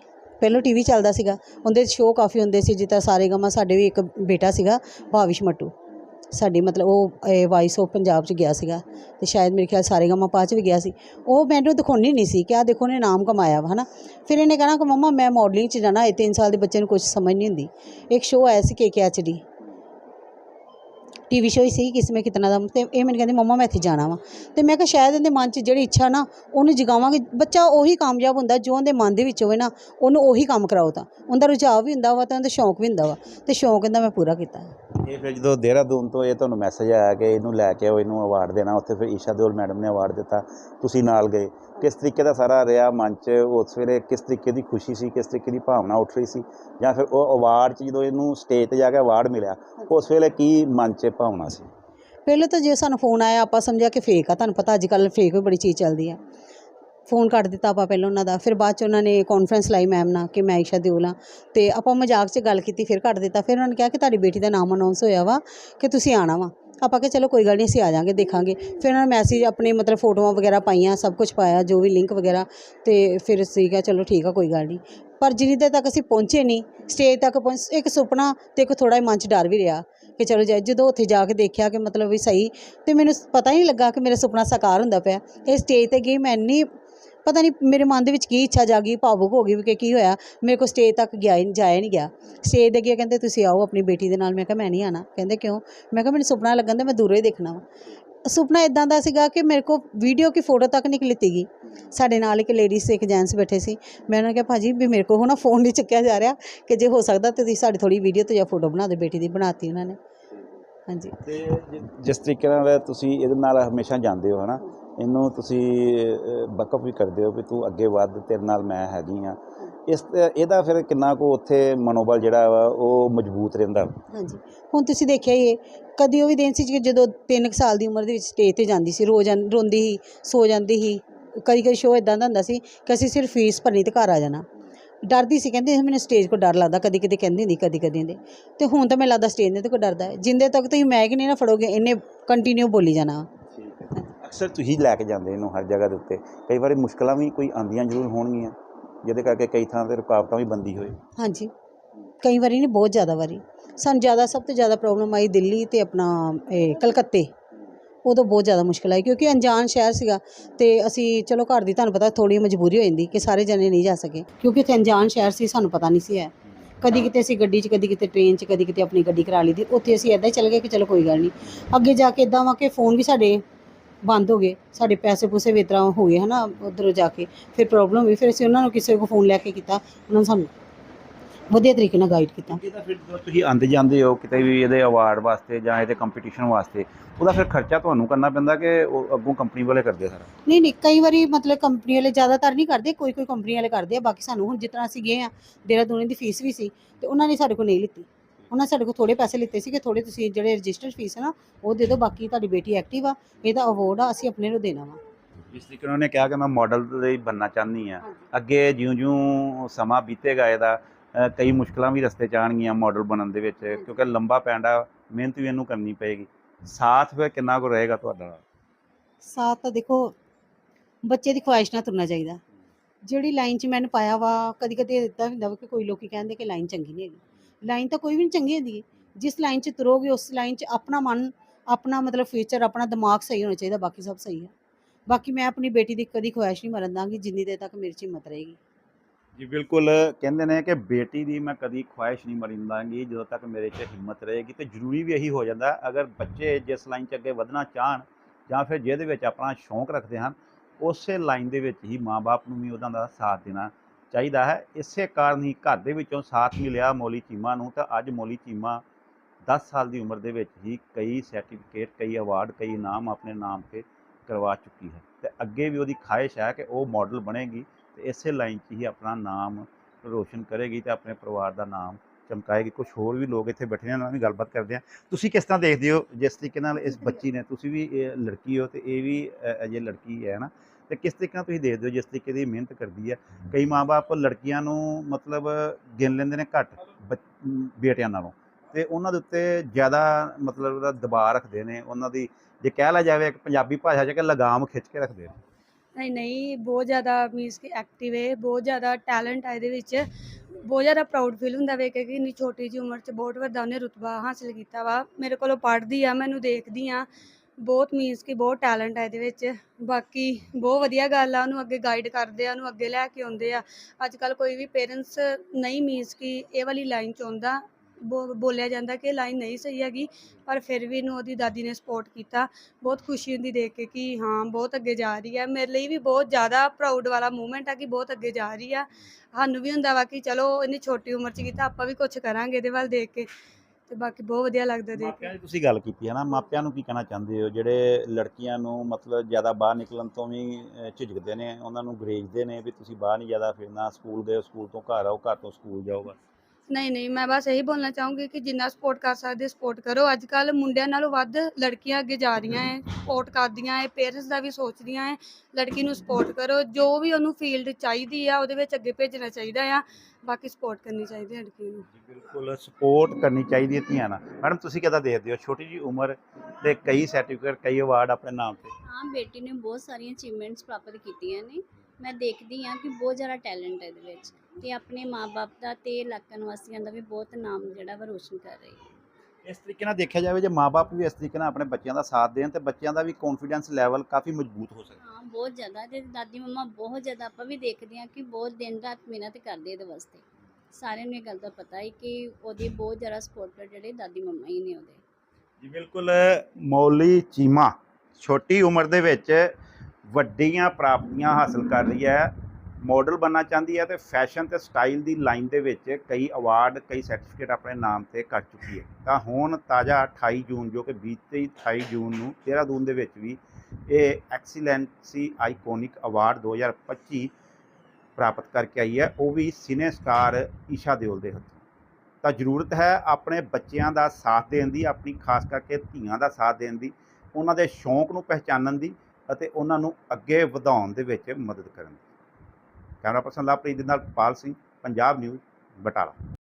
ਪਹਿਲਾਂ ਟੀਵੀ ਚੱਲਦਾ ਸੀਗਾ, ਉਹਦੇ ਸ਼ੋਅ ਕਾਫੀ ਹੁੰਦੇ ਸੀ, ਜਿੱਦਾਂ ਸਾਰੇ ਗਮਾ ਸਾਡੇ ਵੀ ਇੱਕ ਬੇਟਾ ਸੀਗਾ, ਭਾਵਿਸ਼ ਮੱਟੂ। ਸਾਡੀ ਮਤਲਬ ਉਹ ਵਾਇਸ ਆਫ ਪੰਜਾਬ ਚ ਗਿਆ ਸੀਗਾ ਤੇ ਸ਼ਾਇਦ ਮੇਰੇ ਖਿਆਲ ਸਾਰੇ ਗਮਾ ਪਾ ਚ ਵੀ ਗਿਆ ਸੀ। ਉਹ ਮੈਨੂੰ ਦਿਖਾਉਣੀ ਨਹੀਂ ਸੀ ਕਿ ਆ ਦੇਖੋ ਨੇ ਨਾਮ ਕਮਾਇਆ ਵਾ, ਹਨਾ। ਫਿਰ ਇਹਨੇ ਕਹਿਣਾ ਕਿ ਮੰਮਾ ਮੈਂ ਮਾਡਲਿੰਗ ਚ ਜਾਣਾ, ਇਹ 3 ਸਾਲ ਦੇ ਬੱਚੇ ਨੂੰ ਕੁਝ ਸਮਝ ਨਹੀਂ ਹੁੰਦੀ। ਇੱਕ ਸ਼ੋਅ ਆਇਆ ਸੀ ਕੇ H D T V show ਹੀ ਸੀ ਕਿਸੇ ਮੈਂ ਕਿਤਨਾ ਦਮ ਤੇ ਇਹ ਮੈਨੂੰ ਕਹਿੰਦੀ, ਮੰਮਾ, ਮੈਂ ਇੱਥੇ ਜਾਣਾ ਵਾ। ਤੇ ਮੈਂ ਕਿਹਾ, ਸ਼ਾਇਦ ਇਹਦੇ ਮਨ 'ਚ ਜਿਹੜੀ ਇੱਛਾ ਨਾ, ਉਹਨੂੰ ਜਗਾਵਾਂਗੇ। ਬੱਚਾ ਉਹੀ ਕਾਮਯਾਬ ਹੁੰਦਾ, ਜੋ ਉਹਦੇ ਮਨ ਦੇ ਵਿੱਚ ਹੋਵੇ ਨਾ, ਉਹਨੂੰ ਉਹੀ ਕੰਮ ਕਰਾਓ ਤਾਂ। ਉਹਦਾ ਰੁਝਾਅ ਵੀ ਹੁੰਦਾ ਵਾ ਤਾਂ ਉਹਦਾ ਸ਼ੌਂਕ ਵੀ ਹੁੰਦਾ ਵਾ। ਤੇ ਸ਼ੌਂਕ ਇਹਦਾ ਮੈਂ ਪੂਰਾ ਕੀਤਾ। ਇਹ ਫਿਰ ਜਦੋਂ ਦੇਹਰਾਦੂਨ ਤੋਂ ਇਹ ਤੁਹਾਨੂੰ ਮੈਸੇਜ ਆਇਆ ਕਿ ਇਹਨੂੰ ਲੈ ਕੇ ਆਓ, ਇਹਨੂੰ ਅਵਾਰਡ ਦੇਣਾ, ਉੱਥੇ ਫਿਰ ਈਸ਼ਾ ਦਿਓਲ ਮੈਡਮ ਨੇ ਅਵਾਰਡ ਦਿੱਤਾ। ਤੁਸੀਂ ਨਾਲ ਗਏ। ਕਿਸ ਤਰੀਕੇ ਦਾ ਸਾਰਾ ਰਿਹਾ ਮਨ 'ਚ, ਉਸ ਵੇਲੇ ਕਿਸ ਤਰੀਕੇ ਦੀ ਖੁਸ਼ੀ ਸੀ, ਕਿਸ ਤਰੀਕੇ ਦੀ ਭਾਵਨਾ ਉੱਠ ਰਹੀ ਸੀ, ਜਾਂ ਫਿਰ ਉਹ ਅਵਾਰਡ 'ਚ ਜਦੋਂ ਇਹਨੂੰ ਸਟੇਜ ਤੇ ਜਾ ਕੇ ਅਵਾਰਡ ਮਿਲਿਆ, ਉਸ ਵੇਲੇ ਕੀ ਮਨ 'ਚ ਭਾਵਨਾ ਸੀ? ਪਹਿਲਾਂ ਤਾਂ ਜੇ ਸਾਨੂੰ ਫੋਨ ਆਇਆ, ਆਪਾਂ ਸਮਝਿਆ ਕਿ ਫੇਕ ਆ, ਤੁਹਾਨੂੰ ਪਤਾ ਅੱਜ ਕੱਲ੍ਹ ਫੇਕ ਵੀ ਬੜੀ ਚੀਜ਼ ਚੱਲਦੀ ਆ। ਫੋਨ ਕੱਟ ਦਿੱਤਾ ਆਪਾਂ ਪਹਿਲਾਂ ਉਹਨਾਂ ਦਾ, ਫਿਰ ਬਾਅਦ ਚ ਉਹਨਾਂ ਨੇ ਕਾਨਫਰੰਸ ਲਾਈ ਮੈਮ ਨਾਲ ਕਿ ਮੈਂ ਆਇਸ਼ਾ ਦਿਓਲ ਹਾਂ ਤੇ ਆਪਾਂ ਮਜ਼ਾਕ 'ਚ ਗੱਲ ਕੀਤੀ, ਫਿਰ ਕੱਟ ਦਿੱਤਾ, ਫਿਰ ਉਹਨਾਂ ਨੇ ਕਿਹਾ ਕਿ ਤੁਹਾਡੀ ਬੇਟੀ ਦਾ ਨਾਮ ਅਨਾਉਂਸ ਹੋਇਆ ਵਾ ਕਿ ਤੁਸੀਂ ਆਣਾ ਵਾ। ਆਪਾਂ ਕਿਹਾ ਚਲੋ ਕੋਈ ਗੱਲ ਨਹੀਂ, ਅਸੀਂ ਆ ਜਾਾਂਗੇ ਦੇਖਾਂਗੇ। ਫਿਰ ਉਹਨਾਂ ਨੇ ਮੈਸੇਜ ਆਪਣੇ ਮਤਲਬ ਫੋਟੋਆਂ ਵਗੈਰਾ ਪਾਈਆਂ, ਸਭ ਕੁਝ ਪਾਇਆ, ਜੋ ਵੀ ਲਿੰਕ ਵਗੈਰਾ। ਅਤੇ ਫਿਰ ਅਸੀਂ ਕਿਹਾ ਚਲੋ ਠੀਕ ਆ, ਕੋਈ ਗੱਲ ਨਹੀਂ। ਪਰ ਜਿੰਨੀ ਦੇਰ ਤੱਕ ਅਸੀਂ ਪਹੁੰਚੇ ਨਹੀਂ ਸਟੇਜ ਤੱਕ ਪਹੁੰਚ, ਇੱਕ ਸੁਪਨਾ ਅਤੇ ਇੱਕ ਥੋੜਾ ਮਨ 'ਚ ਡਰ ਵੀ ਰਿਹਾ ਕਿ ਚਲੋ ਜੇ ਜਦੋਂ ਉੱਥੇ ਜਾ ਕੇ ਦੇਖਿਆ ਕਿ ਮਤਲਬ ਵੀ ਸਹੀ, ਤੇ ਮੈਨੂੰ ਪਤਾ ਹੀ ਨਹੀਂ ਲੱਗਾ ਕਿ ਮੇਰਾ ਸੁਪਨਾ ਸਾਕਾਰ ਹੁੰਦਾ ਪਿਆ। ਇਹ ਸਟੇਜ ਤੇ ਗਈ, ਮੈਂ ਇੰਨੀ ਪਤਾ ਨਹੀਂ ਮੇਰੇ ਮਨ ਦੇ ਵਿੱਚ ਕੀ ਇੱਛਾ ਜਾਗੀ, ਭਾਵੁਕ ਹੋ ਗਈ ਵੀ ਕਿ ਕੀ ਹੋਇਆ, ਮੇਰੇ ਕੋ ਸਟੇਜ ਤੱਕ ਗਿਆ ਹੀ, ਜਾਇਆ ਨਹੀਂ ਗਿਆ। ਸਟੇਜ ਦੇ ਅੱਗੇ ਕਹਿੰਦੇ, ਤੁਸੀਂ ਆਓ ਆਪਣੀ ਬੇਟੀ ਦੇ ਨਾਲ। ਮੈਂ ਕਿਹਾ, ਮੈਂ ਨਹੀਂ ਆਣਾ ਕਹਿੰਦੇ, ਕਿਉਂ? ਮੈਂ ਕਿਹਾ, ਮੈਨੂੰ ਸੁਪਨਾ ਲੱਗਣ ਦਾ, ਮੈਂ ਦੂਰੋਂ ਹੀ ਦੇਖਣਾ ਵਾ। ਸੁਪਨਾ ਇਦਾਂ ਦਾ ਸੀਗਾ ਕਿ ਮੇਰੇ ਕੋ ਵੀਡੀਓ ਕੀ ਫੋਟੋ ਤੱਕ ਨਹੀਂ ਲਿੱਤੀ ਗਈ। ਸਾਡੇ ਨਾਲ ਇੱਕ ਲੇਡੀਜ਼ ਇੱਕ ਜੈਂਟਸ ਬੈਠੇ ਸੀ। ਮੈਂ ਉਹਨਾਂ ਨੂੰ ਕਿਹਾ, ਭਾਜੀ, ਵੀ ਮੇਰੇ ਕੋ ਹੁਣ ਫੋਨ ਨਹੀਂ ਚੱਕਿਆ ਜਾ ਰਿਹਾ ਕਿ ਜੇ ਹੋ ਸਕਦਾ ਤੇ ਤੁਸੀਂ ਸਾਡੀ ਥੋੜੀ ਵੀਡੀਓ ਤੇ ਜਾਂ ਫੋਟੋ ਬਣਾ ਦਿਓ, ਬੇਟੀ ਦੀ ਬਣਾਤੀ ਉਹਨਾਂ ਨੇ। ਹਾਂਜੀ। ਤੇ ਜਿਸ ਤਰੀਕੇ ਨਾਲ ਤੁਸੀਂ ਇਹਦੇ ਨਾਲ ਹਮੇਸ਼ਾ ਜਾਂਦੇ ਹੋ, ਹਨਾ? ਇਹਨੂੰ ਤੁਸੀਂ ਬਕਅਪ ਵੀ ਕਰਦੇ ਹੋ ਵੀ ਤੂੰ ਅੱਗੇ ਵੱਧ, ਤੇਰੇ ਨਾਲ ਮੈਂ ਹੈਗੀ ਆ ਇਸ ਇਹਦਾ ਫਿਰ ਕਿੰਨਾ ਕੁ ਉੱਥੇ ਮਨੋਬਲ ਜਿਹੜਾ ਵਾ, ਉਹ ਮਜ਼ਬੂਤ ਰਹਿੰਦਾ? ਹਾਂਜੀ। ਹੁਣ ਤੁਸੀਂ ਦੇਖਿਆ ਹੀ ਹੈ ਕਦੀ ਉਹ ਵੀ ਦਿਨ ਸੀ ਕਿ ਜਦੋਂ 3 ਸਾਲ ਦੀ ਉਮਰ ਦੇ ਵਿੱਚ ਸਟੇਜ ਤੇ ਜਾਂਦੀ ਸੀ, ਰੋਜ਼ ਆਂ- ਰੋਂਦੀ ਸੀ, ਸੋ ਜਾਂਦੀ ਸੀ। ਕਦੀ ਕਈ ਸ਼ੋਅ ਇਦਾਂ ਦਾ ਹੁੰਦਾ ਸੀ ਕਿ ਅਸੀਂ ਸਿਰਫ ਫੀਸ ਭਰਨੀ ਤੇ ਘਰ ਆ ਜਾਣਾ। ਡਰਦੀ ਸੀ, ਕਹਿੰਦੇ ਮੈਨੂੰ ਸਟੇਜ ਕੋ ਡਰ ਲੱਗਦਾ, ਕਦੀ ਕਦੀ ਕਹਿੰਦੀ ਹੁੰਦੀ ਕਦੀ ਕਦੀ ਦੇ ਤੇ ਹੁਣ ਤਾਂ ਮੈਨੂੰ ਲੱਗਦਾ ਸਟੇਜ ਦੇ ਤੇ ਕੋ ਡਰਦਾ ਹੈ। ਜਿੰਦੇ ਤੱਕ ਤੁਸੀਂ ਮੈਂ ਕਿ ਨਹੀਂ ਨਾ ਫੜੋਗੇ ਇਹਨੇ ਕੰਟੀਨਿਊ ਬੋਲੀ ਜਾਣਾ। ਅਕਸਰ ਤੁਸੀਂ ਲੈ ਕੇ ਜਾਂਦੇ ਇਹਨੂੰ ਹਰ ਜਗ੍ਹਾ ਦੇ ਉੱਤੇ। ਕਈ ਵਾਰੀ ਮੁਸ਼ਕਲਾਂ ਵੀ ਕੋਈ ਆਂਦੀਆਂ ਜ਼ਰੂਰ ਹੋਣਗੀਆਂ, ਜਿਹਦੇ ਕਰਕੇ ਕਈ ਥਾਂ ਤੇ ਰੁਕਾਵਟਾਂ ਵੀ ਬੰਦੀ ਹੋਏ। ਹਾਂਜੀ। ਕਈ ਵਾਰੀ ਨਹੀਂ, ਬਹੁਤ ਜ਼ਿਆਦਾ ਵਾਰੀ। ਸਾਨੂੰ ਜ਼ਿਆਦਾ, ਸਭ ਤੋਂ ਜ਼ਿਆਦਾ ਪ੍ਰੋਬਲਮ ਆਈ ਦਿੱਲੀ ਤੇ ਆਪਣਾ ਇਹ ਕਲਕੱਤੇ। ਉਦੋਂ ਬਹੁਤ ਜ਼ਿਆਦਾ ਮੁਸ਼ਕਲ ਆਈ, ਕਿਉਂਕਿ ਅਣਜਾਣ ਸ਼ਹਿਰ ਸੀਗਾ ਤੇ ਅਸੀਂ ਚਲੋ ਘਰ ਦੀ ਤੁਹਾਨੂੰ ਪਤਾ ਥੋੜੀ ਮਜਬੂਰੀ ਹੋ ਜਾਂਦੀ ਕਿ ਸਾਰੇ ਜਣੇ ਨਹੀਂ ਜਾ ਸਕੇ। ਕਿਉਂਕਿ ਉੱਥੇ ਅਣਜਾਣ ਸ਼ਹਿਰ ਸੀ, ਸਾਨੂੰ ਪਤਾ ਨਹੀਂ ਸੀ ਹੈ ਕਦੀ ਕਿਤੇ ਅਸੀਂ ਗੱਡੀ 'ਚ, ਕਦੀ ਕਿਤੇ ਟ੍ਰੇਨ 'ਚ, ਕਦੀ ਕਿਤੇ ਆਪਣੀ ਗੱਡੀ ਕਰਾ ਲਈ ਦੀ। ਉੱਥੇ ਅਸੀਂ ਐਦਾਂ ਹੀ ਚੱਲ ਗਏ ਕਿ ਚਲੋ ਕੋਈ ਗੱਲ ਨਹੀਂ। ਅੱਗੇ ਜਾ ਕੇ ਇਦਾਂ ਵਾ ਕਿ ਫੋਨ ਵੀ ਸਾਡੇ ਬੰਦ ਹੋ ਗਏ ਸਾਡੇ ਪੈਸੇ ਪੂਸੇ ਵੀ ਤਰ੍ਹਾਂ ਹੋ ਗਏ ਹਨਾ ਉਧਰੋਂ ਜਾ ਕੇ। ਫਿਰ ਪ੍ਰੋਬਲਮ ਹੋਈ ਫਿਰ ਅਸੀਂ ਉਹਨਾਂ ਨੂੰ ਕਿਸੇ ਕੋ ਫੋਨ ਲੈ ਕੇ ਕੀਤਾ ਉਹਨਾਂ ਨੇ ਸਾਨੂੰ ਵਧੀਆ ਤਰੀਕੇ ਨਾਲ ਗਾਈਡ ਕੀਤਾ। ਇਹਦਾ ਫਿਰ ਜਦੋਂ ਤੁਸੀਂ ਆਂਦੇ ਜਾਂਦੇ ਹੋ ਕਿਤੇ ਵੀ ਇਹਦੇ ਅਵਾਰਡ ਵਾਸਤੇ ਜਾਂ ਇਹਦੇ ਕੰਪੀਟੀਸ਼ਨ ਵਾਸਤੇ ਉਹਦਾ ਫਿਰ ਖਰਚਾ ਤੁਹਾਨੂੰ ਕਰਨਾ ਪੈਂਦਾ ਕਿ ਉਹ ਅੱਗੋਂ ਕੰਪਨੀ ਵਾਲੇ ਕਰਦੇ ਆ ਸਾਰਾ? ਨਹੀਂ ਨਹੀਂ ਕਈ ਵਾਰੀ ਮਤਲਬ ਕੰਪਨੀ ਵਾਲੇ ਜ਼ਿਆਦਾਤਰ ਨਹੀਂ ਕਰਦੇ ਕੋਈ ਕੋਈ ਕੰਪਨੀ ਵਾਲੇ ਕਰਦੇ ਆ ਬਾਕੀ ਸਾਨੂੰ ਹੁਣ ਜਿਸ ਤਰ੍ਹਾਂ ਅਸੀਂ ਗਏ ਆ ਦੇਹਰਾਦੂਨ ਦੀ ਫੀਸ ਵੀ ਸੀ ਤੇ ਉਹਨਾਂ ਨੇ ਸਾਡੇ ਕੋਲ ਨਹੀਂ ਲਿੱਤੀ। ਉਹਨਾਂ ਸਾਡੇ ਕੋਲ ਥੋੜੇ ਪੈਸੇ ਲਿੱਤੇ ਸੀ ਕਿ ਥੋੜੇ ਤੁਸੀਂ ਜਿਹੜੇ ਰਜਿਸਟਰਡ ਫੀਸ ਹੈ ਨਾ ਉਹ ਦੇ ਦਿਓ ਬਾਕੀ ਤੁਹਾਡੀ ਬੇਟੀ ਐਕਟਿਵ ਆ ਇਹਦਾ ਅਵਾਰਡ ਆ ਅਸੀਂ ਆਪਣੇ ਨੂੰ ਦੇਣਾ ਵਾ। ਜਿਸ ਤਰੀਕੇ ਉਹਨੇ ਕਿਹਾ ਕਿ ਮੈਂ ਮਾਡਲ ਲਈ ਬੰਨਾ ਚਾਹੁੰਦੀ ਆ ਅੱਗੇ ਜਿਉਂ-ਜਿਉਂ ਸਮਾਂ ਬੀਤੇਗਾ ਇਹਦਾ ਕਈ ਮੁਸ਼ਕਲਾਂ ਵੀ ਰਸਤੇ ਚ ਆਉਣਗੀਆਂ ਮਾਡਲ ਬਣਨ ਦੇ ਵਿੱਚ ਕਿਉਂਕਿ ਲੰਬਾ ਪੈਂਡਾ ਮਿਹਨਤ ਵੀ ਇਹਨੂੰ ਕਰਨੀ ਪਏਗੀ। ਸਾਥ ਫਿਰ ਕਿੰਨਾ ਕੁ ਰਹੇਗਾ ਤੁਹਾਡਾ? ਸਾਥ ਤਾਂ ਦੇਖੋ ਬੱਚੇ ਦੀ ਖੁਆਇਸ਼ ਨਾਲ ਤੁਰਨਾ ਚਾਹੀਦਾ। ਜਿਹੜੀ ਲਾਈਨ 'ਚ ਮੈਨੂੰ ਪਾਇਆ ਵਾ ਕਦੀ ਕਦੀ ਇਦਾਂ ਹੁੰਦਾ ਵਾ ਕਿ ਕੋਈ ਲੋਕੀ ਕਹਿੰਦੇ ਕਿ ਲਾਈਨ ਚੰਗੀ ਨਹੀਂ ਹੈਗੀ। ਲਾਈਨ ਤਾਂ ਕੋਈ ਵੀ ਨਹੀਂ ਚੰਗੀ ਹੁੰਦੀ। ਜਿਸ ਲਾਈਨ 'ਚ ਤੁਰੋਗੇ, ਉਸ ਲਾਈਨ 'ਚ ਆਪਣਾ ਮਨ, ਆਪਣਾ ਮਤਲਬ ਫਿਊਚਰ ਆਪਣਾ ਦਿਮਾਗ ਸਹੀ ਹੋਣਾ ਚਾਹੀਦਾ, ਬਾਕੀ ਸਭ ਸਹੀ ਹੈ ਬਾਕੀ ਮੈਂ ਆਪਣੀ ਬੇਟੀ ਦੀ ਕਦੀ ਖੁਆਇਸ਼ ਨਹੀਂ ਮਰਨ ਦਾਂਗੀ, ਜਿੰਨੀ ਦੇਰ ਤੱਕ ਮੇਰੇ 'ਚ ਹਿੰਮਤ ਰਹੇਗੀ। ਜੀ, ਬਿਲਕੁਲ। ਕਹਿੰਦੇ ਨੇ ਕਿ ਬੇਟੀ ਦੀ ਮੈਂ ਕਦੀ ਖੁਆਇਸ਼ ਨਹੀਂ ਮਰਨ ਦਾਂਗੀ, ਜਦੋਂ ਤੱਕ ਮੇਰੇ 'ਚ ਹਿੰਮਤ ਰਹੇਗੀ ਤੇ ਜ਼ਰੂਰੀ ਵੀ ਇਹੀ ਹੋ ਜਾਂਦਾ, ਅਗਰ ਬੱਚੇ ਜਿਸ ਲਾਈਨ 'ਚ ਅੱਗੇ ਵਧਣਾ ਚਾਹਣ ਜਾਂ ਫਿਰ ਜਿਹਦੇ ਵਿੱਚ ਆਪਣਾ ਸ਼ੌਂਕ ਰੱਖਦੇ ਹਨ, ਉਸੇ ਲਾਈਨ ਦੇ ਵਿੱਚ ਹੀ ਮਾਪੇ ਨੂੰ ਵੀ ਉਹਨਾਂ ਦਾ ਸਾਥ ਦੇਣਾ ਚਾਹੀਦਾ ਹੈ। ਇਸੇ ਕਾਰਨ ਹੀ ਘਰ ਦੇ ਵਿੱਚੋਂ ਸਾਥ ਮਿਲਿਆ ਮੌਲੀ ਚੀਮਾ ਨੂੰ। ਤਾਂ ਅੱਜ ਮੋਲੀ ਚੀਮਾ 10 ਸਾਲ ਦੀ ਉਮਰ ਦੇ ਵਿੱਚ ਹੀ ਕਈ ਸਰਟੀਫਿਕੇਟ ਕਈ ਅਵਾਰਡ ਕਈ ਇਨਾਮ ਆਪਣੇ ਨਾਮ ਤੇ ਕਰਵਾ ਚੁੱਕੀ ਹੈ। ਤੇ ਅੱਗੇ ਵੀ ਉਹਦੀ ਖਾਹਿਸ਼ ਹੈ ਕਿ ਉਹ ਮਾਡਲ ਬਣੇਗੀ ਤੇ ਇਸੇ ਲਾਈਨ 'ਚ ਹੀ ਆਪਣਾ ਨਾਮ ਰੋਸ਼ਨ ਕਰੇਗੀ ਤੇ ਆਪਣੇ ਪਰਿਵਾਰ ਦਾ ਨਾਮ ਚਮਕਾਏਗੀ। ਕੁਝ ਹੋਰ ਵੀ ਲੋਕ ਇੱਥੇ ਬੈਠੇ ਨੇ, ਉਹਨਾਂ ਨਾਲ ਵੀ ਗੱਲਬਾਤ ਕਰਦੇ ਆ ਤੁਸੀਂ ਕਿਸ ਤਰ੍ਹਾਂ ਦੇਖਦੇ ਹੋ ਜਿਸ ਤਰੀਕੇ ਨਾਲ ਇਸ ਬੱਚੀ ਨੇ, ਤੁਸੀਂ ਵੀ ਇਹ ਲੜਕੀ ਹੋ ਤੇ ਇਹ ਵੀ ਅਜੇ ਲੜਕੀ ਹੈ ਨਾ ਤੇ ਕਿਸ ਤਰੀਕੇ ਨਾਲ ਤੁਸੀਂ ਦੇਖਦੇ ਹੋ ਜਿਸ ਤਰੀਕੇ ਦੀ ਮਿਹਨਤ ਕਰਦੀ ਹੈ? ਕਈ ਮਾਪੇ ਲੜਕੀਆਂ ਨੂੰ ਮਤਲਬ ਗਿਣ ਲੈਂਦੇ ਨੇ ਘੱਟ ਬੇਟਿਆਂ ਨਾਲੋਂ। ਤੇ ਉਹਨਾਂ ਦੇ ਉੱਤੇ ਜ਼ਿਆਦਾ ਮਤਲਬ ਉਹਦਾ ਦਬਾਅ ਰੱਖਦੇ ਨੇ। ਉਹਨਾਂ ਦੀ ਜੇ ਕਹਿ ਲਿਆ ਜਾਵੇ ਇੱਕ ਪੰਜਾਬੀ ਭਾਸ਼ਾ 'ਚ ਕਿ ਲਗਾਮ ਖਿੱਚ ਕੇ ਰੱਖਦੇ ਨੇ। ਨਹੀਂ ਨਹੀਂ ਬਹੁਤ ਜ਼ਿਆਦਾ ਮੀਨਸ ਕਿ ਐਕਟਿਵ ਹੈ। ਬਹੁਤ ਜ਼ਿਆਦਾ ਟੈਲੈਂਟ ਹੈ ਇਹਦੇ ਵਿੱਚ। ਬਹੁਤ ਜ਼ਿਆਦਾ ਪ੍ਰਾਊਡ ਫੀਲ ਹੁੰਦਾ ਵੇਖ ਕੇ ਕਿ ਇੰਨੀ ਛੋਟੀ ਜਿਹੀ ਉਮਰ 'ਚ ਬਹੁਤ ਵੱਡਾ ਉਹਨੇ ਰੁਤਬਾ ਹਾਸਲ ਕੀਤਾ ਵਾ। ਮੇਰੇ ਕੋਲੋਂ ਪੜ੍ਹਦੀ ਆ ਮੈਨੂੰ ਦੇਖਦੀ ਆ। ਬਹੁਤ ਮੀਨਸ ਕਿ ਬਹੁਤ ਟੈਲੈਂਟ ਹੈ ਇਹਦੇ ਵਿੱਚ। ਬਾਕੀ ਬਹੁਤ ਵਧੀਆ ਗੱਲ ਆ, ਉਹਨੂੰ ਅੱਗੇ ਗਾਈਡ ਕਰਦੇ ਆ, ਉਹਨੂੰ ਅੱਗੇ ਲੈ ਕੇ ਆਉਂਦੇ ਆ। ਅੱਜ ਕੱਲ ਕੋਈ ਵੀ ਪੇਰੈਂਟਸ ਨਹੀਂ ਮੀਨਸ ਕਿ ਇਹ ਵਾਲੀ ਲਾਈਨ 'ਚ ਆਉਂਦਾ ਬੋ- ਬੋਲਿਆ ਜਾਂਦਾ ਕਿ ਇਹ ਲਾਈਨ ਨਹੀਂ ਸਹੀ ਹੈਗੀ, ਪਰ ਫਿਰ ਵੀ ਇਹਨੂੰ ਉਹਦੀ ਦਾਦੀ ਨੇ ਸਪੋਰਟ ਕੀਤਾ। ਬਹੁਤ ਖੁਸ਼ੀ ਹੁੰਦੀ ਦੇਖ ਕੇ ਕਿ ਹਾਂ, ਬਹੁਤ ਅੱਗੇ ਜਾ ਰਹੀ ਹੈ ਮੇਰੇ ਲਈ ਵੀ ਬਹੁਤ ਜ਼ਿਆਦਾ ਪ੍ਰਾਊਡ ਵਾਲਾ ਮੂਮੈਂਟ ਆ ਕਿ ਬਹੁਤ ਅੱਗੇ ਜਾ ਰਹੀ ਆ। ਸਾਨੂੰ ਵੀ ਹੁੰਦਾ ਵਾ ਕਿ ਚਲੋ ਇਹਨੇ ਛੋਟੀ ਉਮਰ 'ਚ ਕੀਤਾ, ਆਪਾਂ ਵੀ ਕੁਝ ਕਰਾਂਗੇ ਇਹਦੇ ਵੱਲ ਦੇਖ ਕੇ। ਤੇ ਬਾਕੀ ਬਹੁਤ ਵਧੀਆ ਲੱਗਦਾ ਦੇਖ ਕੇ। ਮਾਪਿਆਂ ਦੀ ਤੁਸੀਂ ਗੱਲ ਕੀਤੀ ਹੈ ਨਾ ਮਾਪਿਆਂ ਨੂੰ ਕੀ ਕਹਿਣਾ ਚਾਹੁੰਦੇ ਹੋ? ਜਿਹੜੇ ਲੜਕੀਆਂ ਨੂੰ ਮਤਲਬ ਜ਼ਿਆਦਾ ਬਾਹਰ ਨਿਕਲਣ ਤੋਂ ਵੀ ਅਹ, ਝਿਜਕਦੇ ਨੇ ਉਹਨਾਂ ਨੂੰ ਗਰੇਜਦੇ ਨੇ ਵੀ ਤੁਸੀਂ ਬਾਹਰ ਨਹੀਂ ਜ਼ਿਆਦਾ ਫਿਰਨਾ ਸਕੂਲ ਗਏ ਸਕੂਲ ਤੋਂ ਘਰ ਆਓ ਘਰ ਤੋਂ ਸਕੂਲ ਜਾਓਗਾ ਨਹੀਂ ਨਹੀਂ ਮੈਂ ਬਸ ਇਹੀ ਬੋਲਣਾ ਚਾਹੂੰਗੀ ਕਿ ਜਿੰਨਾ ਸਪੋਰਟ ਕਰ ਸਕਦੇ ਸਪੋਰਟ ਕਰੋ। ਅੱਜ ਕੱਲ ਮੁੰਡਿਆਂ ਨਾਲੋਂ ਵੱਧ ਲੜਕੀਆਂ ਅੱਗੇ ਜਾ ਰਹੀਆਂ ਐ ਸਪੋਰਟ ਕਰਦੀਆਂ ਐ ਪੇਰੈਂਟਸ ਦਾ ਵੀ ਸੋਚਦੀਆਂ ਐ ਲੜਕੀ ਨੂੰ ਸਪੋਰਟ ਕਰੋ। ਜੋ ਵੀ ਉਹਨੂੰ ਫੀਲਡ ਚਾਹੀਦੀ ਆ ਉਹਦੇ ਵਿੱਚ ਅੱਗੇ ਭੇਜਣਾ ਚਾਹੀਦਾ ਆ ਬਾਕੀ ਸਪੋਰਟ ਕਰਨੀ ਚਾਹੀਦੀ ਹੈ ਲੜਕੀ ਨੂੰ। ਜੀ ਬਿਲਕੁਲ ਸਪੋਰਟ ਕਰਨੀ ਚਾਹੀਦੀ ਹੈ ਧੀਆਂ ਨਾਲ। ਮੈਡਮ ਤੁਸੀਂ ਕਿੱਦਾਂ ਦੇਖਦੇ ਹੋ? ਛੋਟੀ ਜੀ ਉਮਰ ਤੇ ਕਈ ਸਰਟੀਫਿਕੇਟ ਕਈ ਅਵਾਰਡ ਆਪਣੇ ਨਾਮ ਤੇ। ਹਾਂ ਬੇਟੀ ਨੇ ਬਹੁਤ ਸਾਰੀਆਂ ਅਚੀਵਮੈਂਟਸ ਪ੍ਰਾਪਤ ਕੀਤੀਆਂ ਨੇ। ਮੈਂ ਦੇਖਦੀ ਹਾਂ ਕਿ ਬਹੁਤ ਜ਼ਿਆਦਾ ਟੈਲੈਂਟ ਹੈ ਇਹਦੇ ਵਿੱਚ ਤੇ ਆਪਣੇ ਮਾਪੇ ਦਾ ਤੇ ਇਲਾਕਾ ਨਿਵਾਸੀਆਂ ਦਾ ਵੀ ਬਹੁਤ ਨਾਮ ਜਿਹੜਾ ਵਾ ਰੋਸ਼ਨ ਕਰ ਰਹੀ ਹੈ। ਇਸ ਤਰੀਕੇ ਨਾਲ ਦੇਖਿਆ ਜਾਵੇ ਜੇ ਮਾਪੇ ਵੀ ਇਸ ਤਰੀਕੇ ਨਾਲ ਆਪਣੇ ਬੱਚਿਆਂ ਦਾ ਸਾਥ ਦੇਣ ਤੇ ਬੱਚਿਆਂ ਦਾ ਵੀ ਕੌਨਫੀਡੈਂਸ ਲੈਵਲ ਕਾਫੀ ਮਜ਼ਬੂਤ ਹੋ ਸਕਦਾ ਹਾਂ ਬਹੁਤ ਜ਼ਿਆਦਾ ਤੇ ਦਾਦੀ ਮੰਮਾ ਬਹੁਤ ਜ਼ਿਆਦਾ ਆਪਾਂ ਵੀ ਦੇਖਦੇ ਹਾਂ ਕਿ ਬਹੁਤ ਦਿਨ ਰਾਤ ਮਿਹਨਤ ਕਰਦੇ ਇਹਦੇ ਵਾਸਤੇ। ਸਾਰਿਆਂ ਨੂੰ ਇਹ ਗੱਲ ਦਾ ਪਤਾ ਹੈ ਕਿ ਉਹਦੀ ਬਹੁਤ ਜ਼ਿਆਦਾ ਸਪੋਰਟਰ ਜਿਹੜੇ ਦਾਦੀ ਮੰਮਾ ਹੀ ਨੇ ਉਹਦੇ। ਜੀ ਬਿਲਕੁਲ ਮੌਲੀ ਚੀਮਾ ਛੋਟੀ ਉਮਰ ਦੇ ਵਿੱਚ ਵੱਡੀਆਂ ਪ੍ਰਾਪਤੀਆਂ ਹਾਸਲ ਕਰ ਰਹੀ ਹੈ। ਮਾਡਲ ਬਣਨਾ ਚਾਹੁੰਦੀ ਹੈ ਤੇ ਫੈਸ਼ਨ ਤੇ ਸਟਾਈਲ ਦੀ ਲਾਈਨ ਦੇ ਵਿੱਚ ਕਈ ਅਵਾਰਡ, ਕਈ ਸਰਟੀਫਿਕੇਟ ਆਪਣੇ ਨਾਮ ਤੇ ਕਰ ਚੁੱਕੀ ਹੈ। ਤਾਂ ਹੁਣ ਤਾਜ਼ਾ 28 ਜੂਨ, ਜੋ ਕਿ ਬੀਤੇ 28 ਜੂਨ ਨੂੰ ਦੇਹਰਾਦੂਨ ਦੇ ਵਿੱਚ ਵੀ ਇਹ ਐਕਸੀਲੈਂਸੀ ਆਈਕੋਨਿਕ ਅਵਾਰਡ 2025 ਪ੍ਰਾਪਤ ਕਰਕੇ ਆਈ ਹੈ। ਉਹ ਵੀ ਸਿਨੇ ਸਟਾਰ ਈਸ਼ਾ ਦਿਓਲ ਦੇ ਹੱਥੋਂ। ਤਾਂ ਜ਼ਰੂਰਤ ਹੈ ਆਪਣੇ ਬੱਚਿਆਂ ਦਾ ਸਾਥ ਦੇਣ ਦੀ, ਆਪਣੀ ਖਾਸ ਕਰਕੇ ਧੀਆਂ ਦਾ ਸਾਥ ਦੇਣ ਦੀ, ਉਹਨਾਂ ਦੇ ਸ਼ੌਂਕ ਨੂੰ ਪਹਿਚਾਨਣ ਦੀ ਅਤੇ ਉਹਨਾਂ ਨੂੰ ਅੱਗੇ ਵਧਾਉਣ ਦੇ ਵਿੱਚ ਮਦਦ ਕਰਨ ਕੈਮਰਾ ਪਰਸਨ ਲਵਪ੍ਰੀਤ ਦੇ ਨਾਲ ਪਾਲ ਸਿੰਘ, ਪੰਜਾਬ ਨਿਊਜ਼, ਬਟਾਲਾ।